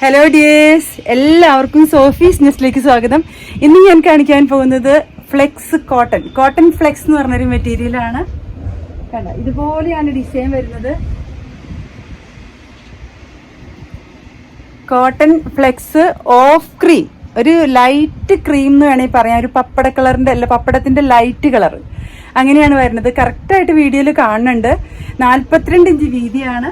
Hello dears എല്ലാവർക്കും Sophie's ന്യൂസിലേക്ക് സ്വാഗതം. ഇന്ന് ഞാൻ കാണിക്കാൻ പോകുന്നത് ഫ്ലെക്സ് കോട്ടൺ കോട്ടൺ ഫ്ലെക്സ് എന്ന് പറഞ്ഞൊരു മെറ്റീരിയലാണ് കണ്ട? ഇതുപോലെയാണ് ഡിസൈൻ വരുന്നത്. കോട്ടൺ ഫ്ലെക്സ് ഓഫ് ക്രീം ഒരു ലൈറ്റ് ക്രീം എന്ന് വേണമെങ്കിൽ പറയാം. ഒരു പപ്പട കളറിന്റെ അല്ല പപ്പടത്തിന്റെ ലൈറ്റ് കളർ അങ്ങനെയാണ് വരുന്നത്. കറക്റ്റായിട്ട് വീഡിയോയിൽ കാണുന്നുണ്ട്. നാൽപ്പത്തിരണ്ട് ഇഞ്ച് വീതിയാണ്.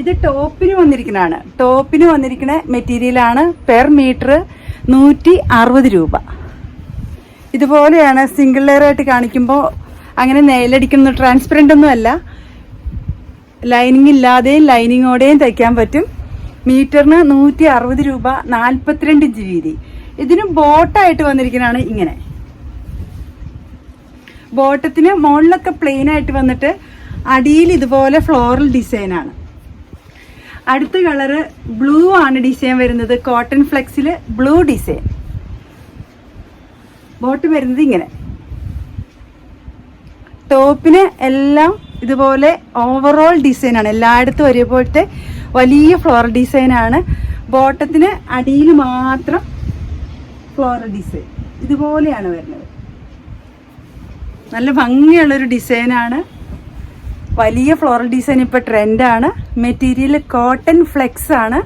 ഇത് ടോപ്പിന് വന്നിരിക്കുന്നതാണ്. ടോപ്പിന് വന്നിരിക്കുന്ന മെറ്റീരിയലാണ് പെർ മീറ്റർ നൂറ്റി അറുപത് രൂപ. ഇതുപോലെയാണ് സിംഗിൾ ലെയർ ആയിട്ട് കാണിക്കുമ്പോൾ അങ്ങനെ നെയിലടിക്കുന്ന ട്രാൻസ്പെറന്റ് ഒന്നും അല്ല. ലൈനിങ് ഇല്ലാതെയും ലൈനിങ്ങോടെയും തയ്ക്കാൻ പറ്റും. മീറ്ററിന് നൂറ്റി അറുപത് രൂപ നാൽപ്പത്തിരണ്ട് ഇഞ്ച് വീതി. ഇതിന് ബോട്ടായിട്ട് വന്നിരിക്കുന്നതാണ് ഇങ്ങനെ. ബോട്ടത്തിന് മുകളിലൊക്കെ പ്ലെയിൻ ആയിട്ട് വന്നിട്ട് അടിയിൽ ഇതുപോലെ ഫ്ലോറൽ ഡിസൈൻ ആണ്. അടുത്ത കളറ് ബ്ലൂ ആണ് ഡിസൈൻ വരുന്നത്. കോട്ടൺ ഫ്ലെക്സിൽ ബ്ലൂ ഡിസൈൻ. ബോട്ട് വരുന്നത് ഇങ്ങനെ. ടോപ്പിന് എല്ലാം ഇതുപോലെ ഓവറോൾ ഡിസൈൻ ആണ്. എല്ലായിടത്തും ഒരേപോലത്തെ വലിയ ഫ്ലോർ ഡിസൈൻ ആണ്. ബോട്ടത്തിന് അടിയിൽ മാത്രം ഫ്ലോർ ഡിസൈൻ ഇതുപോലെയാണ് വരുന്നത്. നല്ല ഭംഗിയുള്ളൊരു ഡിസൈനാണ് വലിയ ഫ്ലോറൽ ഡിസൈൻ ഇപ്പോൾ ട്രെൻഡാണ് മെറ്റീരിയൽ കോട്ടൺ ഫ്ലെക്സ് ആണ്.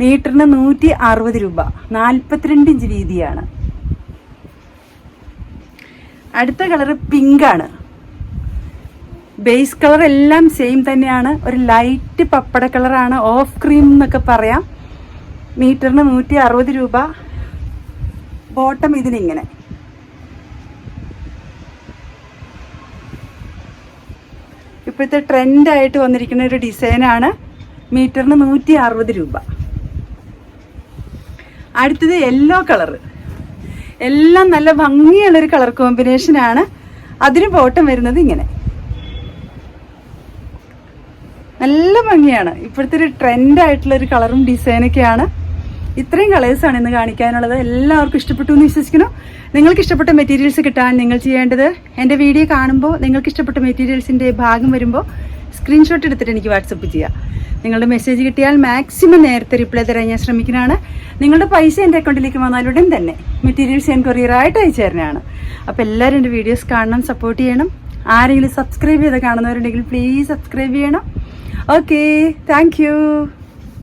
മീറ്ററിന് നൂറ്റി അറുപത് രൂപ. നാൽപ്പത്തിരണ്ട് ഇഞ്ച് വീതിയാണ്. അടുത്ത കളർ പിങ്ക് ആണ്. ബേസ് കളർ എല്ലാം സെയിം തന്നെയാണ്. ഒരു ലൈറ്റ് പപ്പട കളറാണ് ഓഫ് ക്രീം എന്നൊക്കെ പറയാം. മീറ്ററിന് നൂറ്റി അറുപത് രൂപ. ബോട്ടം ഇതിനിങ്ങനെ. ഇപ്പോഴത്തെ ട്രെൻഡായിട്ട് വന്നിരിക്കുന്ന ഒരു ഡിസൈനാണ് മീറ്ററിന് നൂറ്റി അറുപത് രൂപ. അടുത്തത് യെല്ലോ കളറ് എല്ലാം നല്ല ഭംഗിയുള്ളൊരു കളർ കോമ്പിനേഷനാണ്. അതിന് ബോട്ടം വരുന്നത് ഇങ്ങനെ. നല്ല ഭംഗിയാണ്. ഇപ്പോഴത്തെ ഒരു ട്രെൻഡായിട്ടുള്ളൊരു കളറും ഡിസൈനൊക്കെയാണ്. ഇത്രയും കളേഴ്സാണ് ഇന്ന് കാണിക്കാനുള്ളത്. എല്ലാവർക്കും ഇഷ്ടപ്പെട്ടു എന്ന് വിശ്വസിക്കുന്നു. നിങ്ങൾക്ക് ഇഷ്ടപ്പെട്ട മെറ്റീരിയൽസ് കിട്ടാൻ നിങ്ങൾ ചെയ്യേണ്ടത് എന്റെ വീഡിയോ കാണുമ്പോൾ നിങ്ങൾക്ക് ഇഷ്ടപ്പെട്ട മെറ്റീരിയൽസിന്റെ ഭാഗം വരുമ്പോൾ സ്ക്രീൻഷോട്ട് എടുത്തിട്ട് എനിക്ക് വാട്സപ്പ് ചെയ്യുക നിങ്ങളുടെ മെസ്സേജ് കിട്ടിയാൽ മാക്സിമം നേരത്തെ റിപ്ലൈ തരാൻ ഞാൻ ശ്രമിക്കുന്നതാണ്. നിങ്ങളുടെ പൈസ എന്റെ അക്കൗണ്ടിലേക്ക് വന്നാലുടൻ തന്നെ മെറ്റീരിയൽസ് ഞാൻ കൊറിയറായിട്ട് അയച്ചു തരുന്നതാണ്. അപ്പോൾ എല്ലാവരും എന്റെ വീഡിയോസ് കാണണം സപ്പോർട്ട് ചെയ്യണം. ആരെങ്കിലും സബ്സ്ക്രൈബ് ചെയ്ത് കാണുന്നവരുണ്ടെങ്കിൽ പ്ലീസ് സബ്സ്ക്രൈബ് ചെയ്യണം. Okay thank